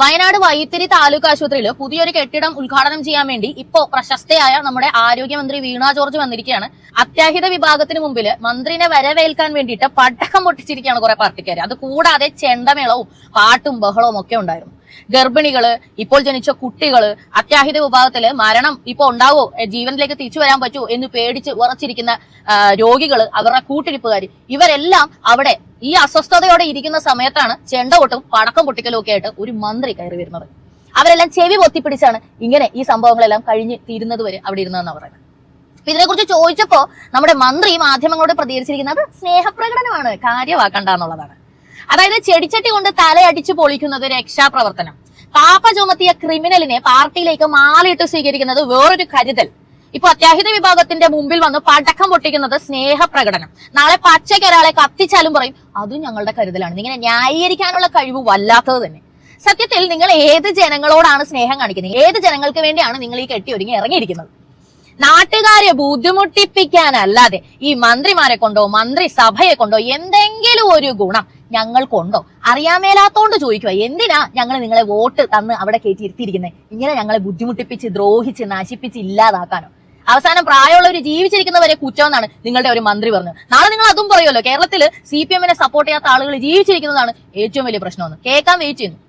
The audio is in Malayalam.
വയനാട് വൈത്തിരി താലൂക്ക് ആശുപത്രിയിൽ പുതിയൊരു കെട്ടിടം ഉദ്ഘാടനം ചെയ്യാൻ വേണ്ടി ഇപ്പോ പ്രശസ്തയായ നമ്മുടെ ആരോഗ്യമന്ത്രി വീണ ജോർജ് വന്നിരിക്കുകയാണ്. അത്യാഹിത വിഭാഗത്തിന് മുമ്പിൽ മന്ത്രിനെ വരവേൽക്കാൻ വേണ്ടിയിട്ട് പടക്കം പൊട്ടിച്ചിരിക്കുകയാണ് കുറെ പാർട്ടിക്കാർ അത് കൂടാതെ ചെണ്ടമേളവും പാട്ടും ബഹളവും ഒക്കെ ഉണ്ടായിരുന്നു. ഗർഭിണികൾ ഇപ്പോൾ ജനിച്ച കുട്ടികൾ അത്യാഹിത വിഭാഗത്തിൽ മരണം ഇപ്പോൾ ഉണ്ടാവോ? ജീവനിലേക്ക് തിരിച്ചു വരാൻ പറ്റുമോ എന്ന് പേടിച്ച് ഉറച്ചിരിക്കുന്ന രോഗികൾ അവരുടെ കൂട്ടിരിപ്പുകാർ ഇവരെല്ലാം അവിടെ ഈ അസ്വസ്ഥതയോടെ ഇരിക്കുന്ന സമയത്താണ് ചെണ്ടകൊട്ടും പടക്കം പൊട്ടിക്കലും ഒക്കെ ആയിട്ട് ഒരു മന്ത്രി കയറി വരുന്നത്. അവരെല്ലാം ചെവി പൊത്തിപ്പിടിച്ചാണ് ഇങ്ങനെ ഈ സംഭവങ്ങളെല്ലാം കഴിഞ്ഞ് തീരുന്നത് വരെ അവിടെ ഇരുന്നതെന്ന് പറയുന്നത്. ഇതിനെക്കുറിച്ച് ചോദിച്ചപ്പോ നമ്മുടെ മന്ത്രി മാധ്യമങ്ങളോട് പ്രതികരിച്ചിരിക്കുന്നത് സ്നേഹപ്രകടനമാണ് കാര്യമാക്കണ്ട എന്നുള്ളതാണ്. അതായത് ചെടിച്ചട്ടി കൊണ്ട് തലയടിച്ച് പൊളിക്കുന്നത് രക്ഷാപ്രവർത്തനം പാപ്പ ചുമത്തിയ ക്രിമിനലിനെ പാർട്ടിയിലേക്ക് മാലയിട്ട് സ്വീകരിക്കുന്നത് വേറൊരു കരുതൽ. ഇപ്പൊ അത്യാഹിത വിഭാഗത്തിന്റെ മുമ്പിൽ വന്ന് പടക്കം പൊട്ടിക്കുന്നത് സ്നേഹപ്രകടനം. നാളെ പച്ചയ്ക്ക് ഒരാളെ കത്തിച്ചാലും പറയും അതും ഞങ്ങളുടെ കരുതലാണ്. ഇങ്ങനെ ന്യായീകരിക്കാനുള്ള കഴിവ് വല്ലാത്തത് തന്നെ. സത്യത്തിൽ നിങ്ങൾ ഏത് ജനങ്ങളോടാണ് സ്നേഹം കാണിക്കുന്നത്? ഏത് ജനങ്ങൾക്ക് വേണ്ടിയാണ് നിങ്ങൾ ഈ കെട്ടി ഒരുങ്ങി ഇറങ്ങിയിരിക്കുന്നത്? നാട്ടുകാരെ ബുദ്ധിമുട്ടിപ്പിക്കാനല്ലാതെ ഈ മന്ത്രിമാരെ കൊണ്ടോ മന്ത്രിസഭയെ കൊണ്ടോ എന്തെങ്കിലും ഒരു ഗുണം ഞങ്ങൾക്കുണ്ടോ? അറിയാൻ മേലാത്തോണ്ട് ചോദിക്കുക. എന്തിനാ ഞങ്ങൾ നിങ്ങളെ വോട്ട് തന്ന് അവിടെ കയറ്റി ഇരുത്തിയിരിക്കുന്നത് ഇങ്ങനെ ഞങ്ങളെ ബുദ്ധിമുട്ടിപ്പിച്ച് ദ്രോഹിച്ച് നശിപ്പിച്ച് ഇല്ലാതാക്കാനോ? അവസാനം പ്രായമുള്ളവർ ജീവിച്ചിരിക്കുന്നവരെ കുറ്റം എന്നാണ് നിങ്ങളുടെ ഒരു മന്ത്രി പറഞ്ഞത്. നാളെ നിങ്ങൾ അതും പറയുമല്ലോ. കേരളത്തിൽ സി പി എമ്മിനെ സപ്പോർട്ട് ചെയ്യാത്ത ആളുകൾ ജീവിച്ചിരിക്കുന്നതാണ് ഏറ്റവും വലിയ പ്രശ്നമെന്ന്. കേൾക്കാൻ വെയിറ്റ് ചെയ്യുന്നു.